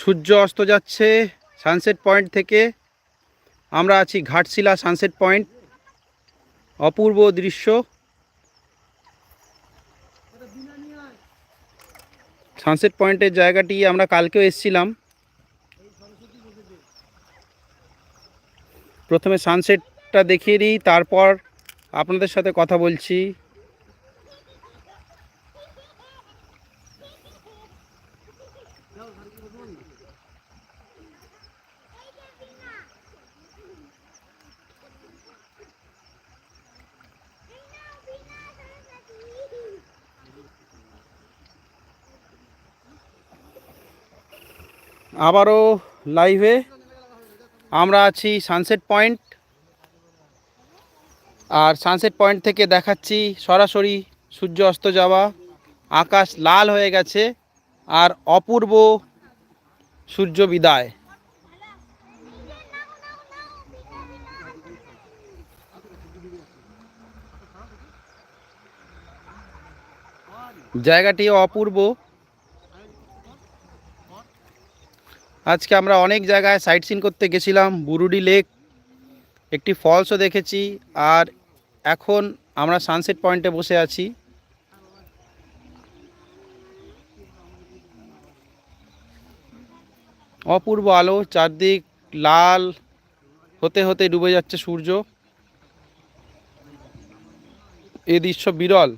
সূর্য অস্ত যাচ্ছে sunset point থেকে। আমরা আছি ঘাটশিলা সানসেট পয়েন্ট অপূর্ব দৃশ্য। সানসেট পয়েন্টের জায়গাটি আমরা কালকেও এসেছিলাম। প্রথমে সানসেটটা দেখিয়ে দিই, তারপর আপনাদের সাথে কথা বলছি। আবারও লাইভে আমরা আছি সানসেট পয়েন্ট আর সানসেট পয়েন্ট থেকে দেখাচ্ছি সরাসরি সূর্য অস্ত যাওয়া। আকাশ লাল হয়ে গেছে। আর অপূর্ব সূর্য বিদায়। জায়গাটি অপূর্ব। আজকে আমরা অনেক জায়গায় সাইট সিন করতে গেছিলাম, বুরুডি লেক, একটি ফলসও দেখেছি, আর এখন আমরা সানসেট পয়েন্টে বসে আছি। অপূর্ব আলো, চারদিক লাল, হতে হতে ডুবে যাচ্ছে সূর্য। এ দৃশ্য বিরল।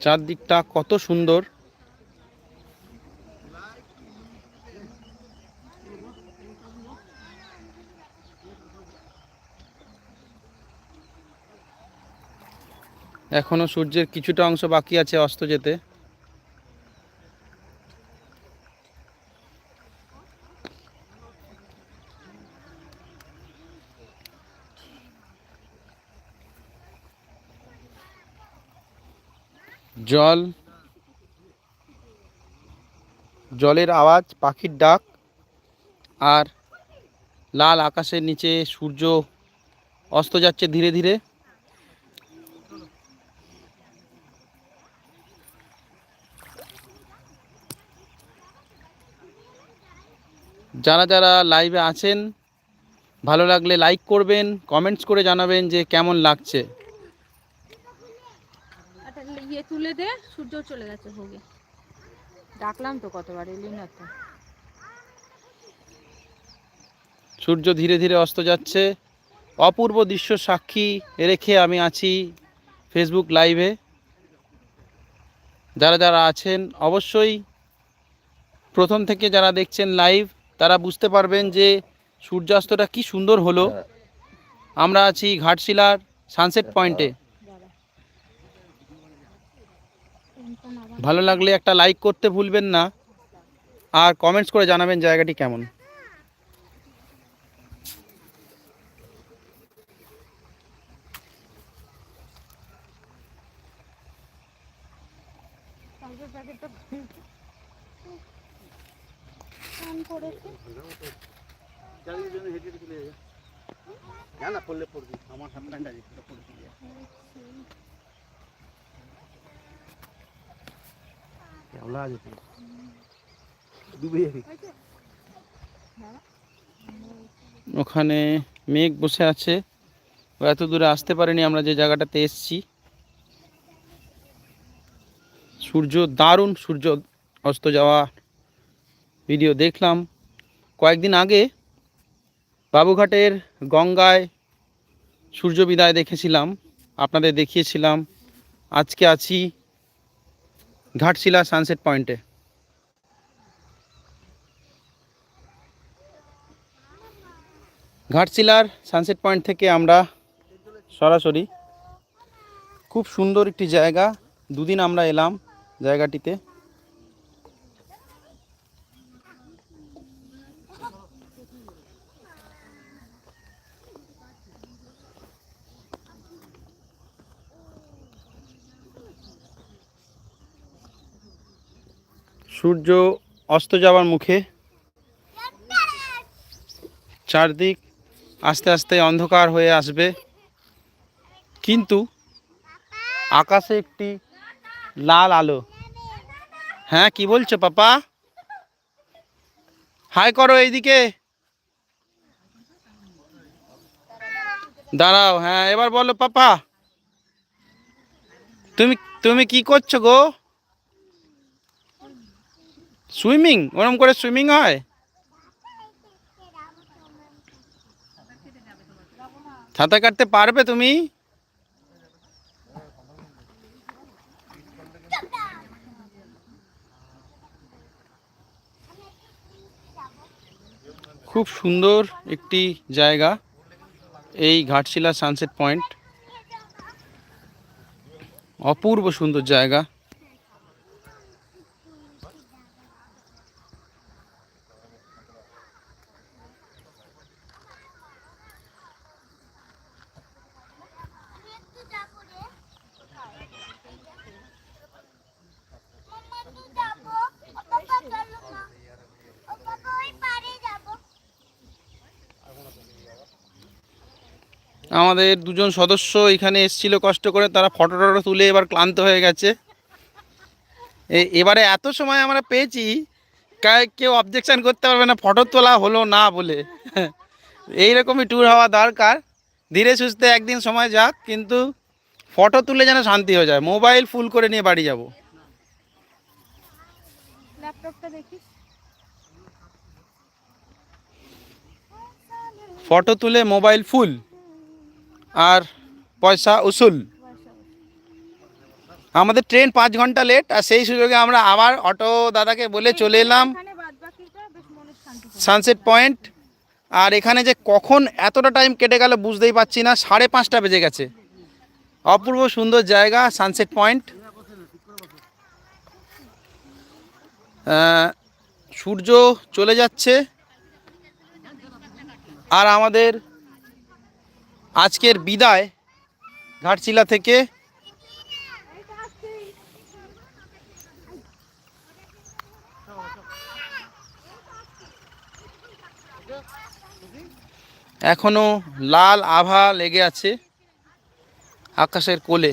চারদিকটা কত সুন্দর। এখনও সূর্যের কিছুটা অংশ বাকি আছে অস্ত যেতে। জল, জলের আওয়াজ, পাখির ডাক, আর লাল আকাশের নিচে সূর্য অস্ত যাচ্ছে ধীরে ধীরে। যারা যারা লাইভে আছেন ভালো লাগলে লাইক করবেন কমেন্টস করে জানাবেন যে কেমন লাগছে। ইয়ে তুলে দে সূর্য চলে গেছে হোগে ডাকলাম তো কতবার এলি না তো। সূর্য ধীরে ধীরে অস্ত যাচ্ছে। অপূর্ব দৃশ্য সাক্ষী রেখে আমি আছি ফেসবুক লাইভে যারা যারা আছেন অবশ্যই প্রথম থেকে যারা দেখছেন লাইভ বুঝতে পারবেন যে সূর্যাস্তটা কি সুন্দর হলো। আমরা আছি ঘাটশিলার সানসেট পয়েন্টে ভালো লাগলে একটা লাইক করতে ভুলবেন না। আর কমেন্টস করে জানাবেন জায়গাটি কেমন। না পড়লে পড়বি আমার হাত প্যান্ট আছে কেওলা আছে তো। ডুবে যাবি। ওখানে মেঘ বসে আছে। ও এত দূরে আসতে পারেনি আমরা যে জায়গাটাতে এসছি। সূর্য দারুণ সূর্য অস্ত যাওয়া। ভিডিও দেখলাম। কয়েকদিন আগে বাবুঘাটের গঙ্গায় সূর্য বিদায় দেখেছিলাম, আপনাদের দেখিয়েছিলাম। আজকে আছি ঘাটশিলা সানসেট পয়েন্টে। ঘাটশিলার সানসেট পয়েন্ট থেকে আমরা সরাসরি খুব সুন্দর একটি জায়গা। দুদিন আমরা এলাম জায়গাটিতে। সূর্য অস্ত যাওয়ার মুখে চারদিক আস্তে আস্তে অন্ধকার হয়ে আসবে। কিন্তু আকাশে একটি লাল আলো। হ্যাঁ কি বলছো পাপা? হাই করো এইদিকে। দাঁড়াও হ্যাঁ এবার বলো পাপা। তুমি তুমি কি করছ গো? সুইমিং? ওরম করে সুইমিং হয়? সাঁতার কাটতে পারবে তুমি? খুব সুন্দর একটি জায়গা, এই ঘাটশিলা সানসেট পয়েন্ট। অপূর্ব সুন্দর জায়গা আমি একটু যাব রে মাম্মা একটু যাব ও পাপা চলো না ও পাপা ওই পারে যাব আমাদের দুজন সদস্য এখানে এসেছিল কষ্ট করে তারা ফটো টটো তুলে এবার ক্লান্ত হয়ে গেছে। এ- এবারে এত সময় আমরা পেয়েছি কেউ অবজেকশন করতে পারবে না ফটো তোলা হলো না বলে। এইরকমই ট্যুর হওয়া দরকার। ধীরে সুস্থে একদিন সময় যাক কিন্তু ফটো তুলে যেন শান্তি হয়ে যায়। মোবাইল ফুল করে নিয়ে বাড়ি যাব। ফটো তুলে মোবাইল ফুল আর পয়সা উসুল। আমাদের ট্রেন পাঁচ ঘণ্টা লেট আর সেই সুযোগে আমরা আবার অটো দাদাকে বলে চলে এলাম। সানসেট পয়েন্ট আর এখানে যে কখন এতটা টাইম কেটে গেল বুঝতেই পারছি না, সাড়ে পাঁচটা বেজে গেছে। অপূর্ব সুন্দর জায়গা সানসেট পয়েন্ট সূর্য চলে যাচ্ছে। আর আমাদের আজকের বিদায় ঘাটশিলা থেকে। এখনও লাল আভা লেগে আছে আকাশের কোলে।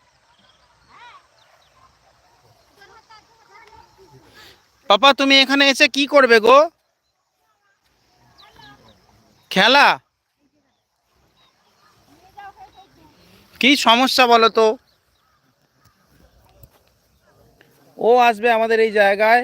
পাপা, তুমি এখানে এসে কি করবে গো? খেলা? কি সমস্যা বলো তো? ও আসবে আমাদের এই জায়গায়।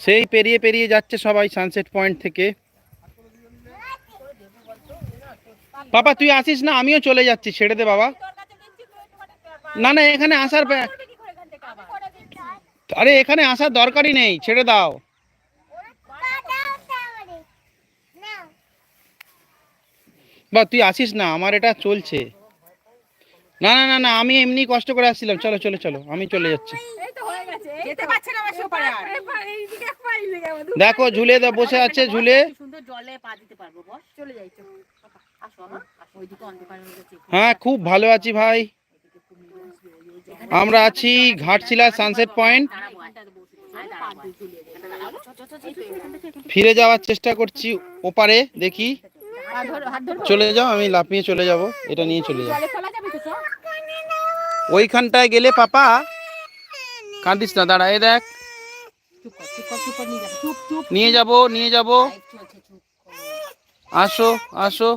সেই পেরিয়ে পেরিয়ে যাচ্ছে সবাই সানসেট পয়েন্ট থেকে। বাবা তুই আসিস না আমিও চলে যাচ্ছি ছেড়ে দে বাবা। না না এখানে আসার আরে এখানে আসার দরকারই নেই ছেড়ে দাও। বা তুই আসিস না আমার এটা চলছে। না না না না আমি এমনি কষ্ট করে আসছিলাম। চলো চলো চলো আমি চলে যাচ্ছি। এই তো হয়ে গেছে যেতে পারছে না আমার সোপার আর এইদিকে এক পাই লেগে আমার দু- দেখো ঝুলে দা বসে আছে ঝুলে। সুন্দর জলে পা দিতে পারব বস চলে। যাই হ্যাঁ খুব ভালো আছি ভাই। আমরা আছি ঘাটশিলা সানসেট পয়েন্ট ফিরে যাওয়ার চেষ্টা করছি ওপারে, দেখি। চলে যাও, আমি লাফিয়ে চলে যাব। এটা নিয়ে চলে যাও। ওইখানটায় গেলে পাপা, কাঁদিস না, দাঁড়া, এ দেখ। নিয়ে যাবে, নিয়ে যাব নিয়ে যাব লাইভ চলছে চুপ কর। আসো আসো।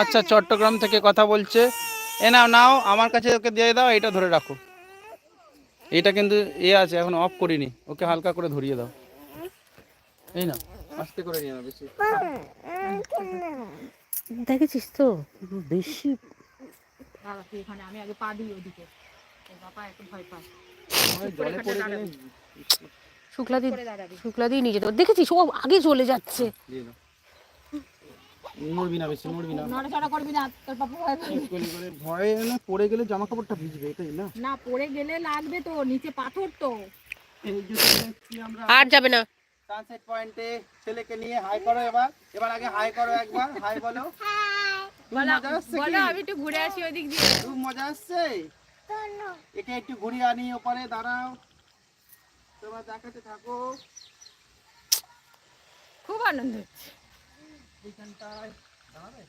আচ্ছা চট্টগ্রাম থেকে কথা বলছে। এ নাও নাও আমার কাছে ওকে দিয়ে দাও এটা ধরে রাখো। এটা কিন্তু এ আছে এখন অফ করিনি। ওকে হালকা করে ধরিয়ে দাও। এই না আস্তে করে নিয়ে নাও বেশি। দেখেছিস তো? বেশি দাঁড়া তুই এখানে আমি আগে পা দিই ওদিকে। বাবা একটু ভয় পায়। জলে পড়ে গেলে শুক্লাদি শুক্লাদি নিয়ে যেতে দেখেছিস? ও আগে চলে যাচ্ছে। দিয়ে দাও। নড়বি না বেশি নড়বি না। নড়াচড়া করবি না তোর পাপা ভয় করে। ভয়ে না পড়ে গেলে জামা কাপড়টা ভিজবে এটাই না? না পড়ে গেলে লাগবে তো নিচে পাথর তো। এই যে এসেছি আমরা আর যাবে না। সানসেট পয়েন্টে ছেলেকে নিয়ে হাই করো এবার। এবার আগে হাই করো একবার হাই বলো। খুব বলো? আমি একটু ঘুরে আসি ওই দিক দিয়ে। খুব মজা আসছে একে একটু ঘুরিয়ে আনি ওপারে দাঁড়াও। তোমার দেখাতে থাকো। খুব আনন্দ হচ্ছে। এইখানটায় দাঁড়াবে?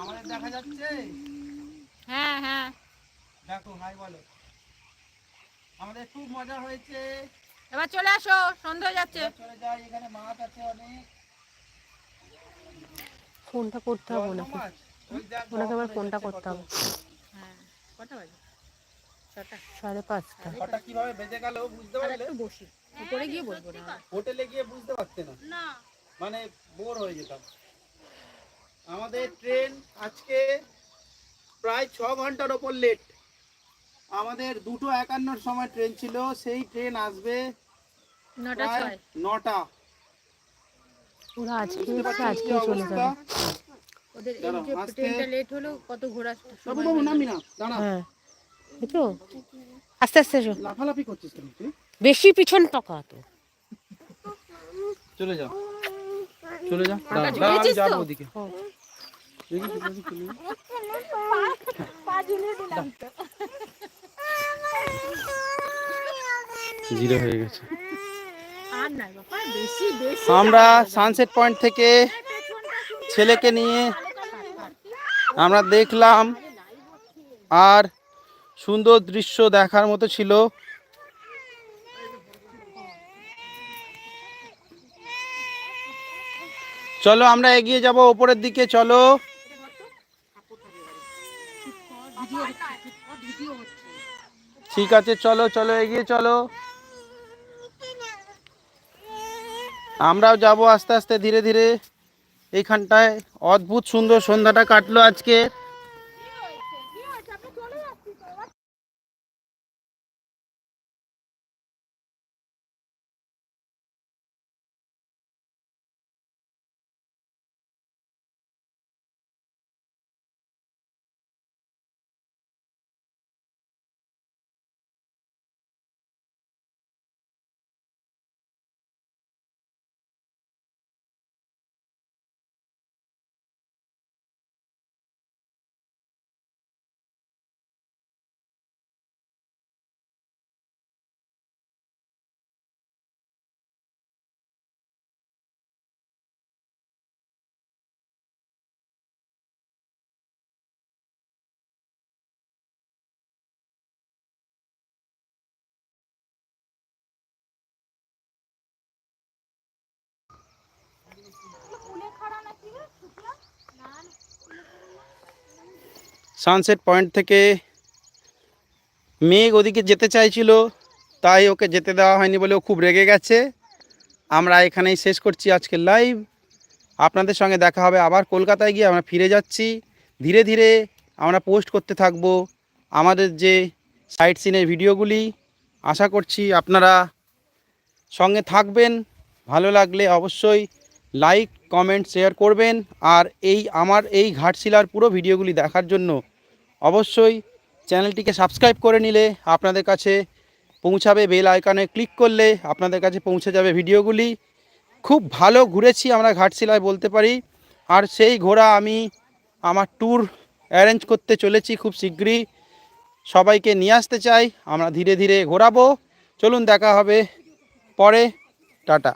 আমাদের দেখা যাচ্ছে। হ্যাঁ হ্যাঁ। দেখো হাই বলো। আমাদের খুব মজা হয়েছে। এবার চলে আসো সন্ধ্যা যাচ্ছে। চলে যাই এখানে মাছ আছে অনেক। ফোনটা করতে হবে ওনাকে। ওনাকে আবার ফোনটা করতে হবে। হ্যাঁ কটা বাজে? ছটা। সাড়ে পাঁচটা। কীভাবে বেজে গেল বুঝতে পারলে? একটু বসি। উপরে গিয়ে বলব না। হোটেলে গিয়ে বুঝতে পারতে না। না। মানে বোর হয়ে যেতাম। আমাদের ট্রেন আজকে প্রায় ছ ঘণ্টার ওপর লেট আমাদের দুটো একান্নর সময় ট্রেন ছিল সেই ট্রেন আসবে নটা প্রায় নটা। ওরা আজকে চলে যাবে। ওদের। ট্রেনটা লেট হলো কত ঘোরা বাবু বাবু নামি না দাঁড়া হ্যাঁ। আস্তে আস্তে লাফালাফি করছিস কেন তুই? বেশি পিছন টাকা তো চলে যাও। চলে যাও? ওদিকে। যাও। জিরো হয়ে গেছে। আর না বাবা বেশি বেশি। আমরা সানসেট পয়েন্ট থেকে ছেলেকে নিয়ে আমরা দেখলাম আর সুন্দর দৃশ্য দেখার মতো ছিল। চলো আমরা এগিয়ে যাব ওপরের দিকে, চলো। ঠিক আছে, চলো চলো, এগিয়ে চলো। আমরাও যাব আস্তে আস্তে ধীরে ধীরে। এইখানটায় অদ্ভুত সুন্দর সন্ধ্যাটা কাটলো আজকে। সানসেট পয়েন্ট থেকে মেঘ ওদিকে যেতে চাইছিল, তাই ওকে যেতে দেওয়া হয়নি বলে ও খুব রেগে গেছে। আমরা এখানেই শেষ করছি আজকের লাইভ আপনাদের সঙ্গে দেখা হবে আবার কলকাতায় গিয়ে আমরা ফিরে যাচ্ছি। ধীরে ধীরে আমরা পোস্ট করতে থাকব আমাদের যে সাইট সিনের ভিডিওগুলি। আশা করছি আপনারা সঙ্গে থাকবেন। ভালো লাগলে অবশ্যই লাইক কমেন্ট শেয়ার করবেন। আর এই আমার এই ঘাটশিলার পুরো ভিডিওগুলি দেখার জন্য অবশ্যই চ্যানেলটিকে সাবস্ক্রাইব করে নিলে আপনাদের কাছে পৌঁছাবে বেল আইকনে ক্লিক করলে আপনাদের কাছে পৌঁছে যাবে ভিডিওগুলি। খুব ভালো ঘুরেছি আমরা ঘাটশিলায় বলতে পারি। আর সেই ঘোরা আমি আমার ট্যুর অ্যারেঞ্জ করতে চলেছি খুব শীঘ্রই। সবাইকে নিয়ে আসতে চাই, আমরা ধীরে ধীরে ঘোরাবো। চলুন দেখা হবে পরে। টাটা।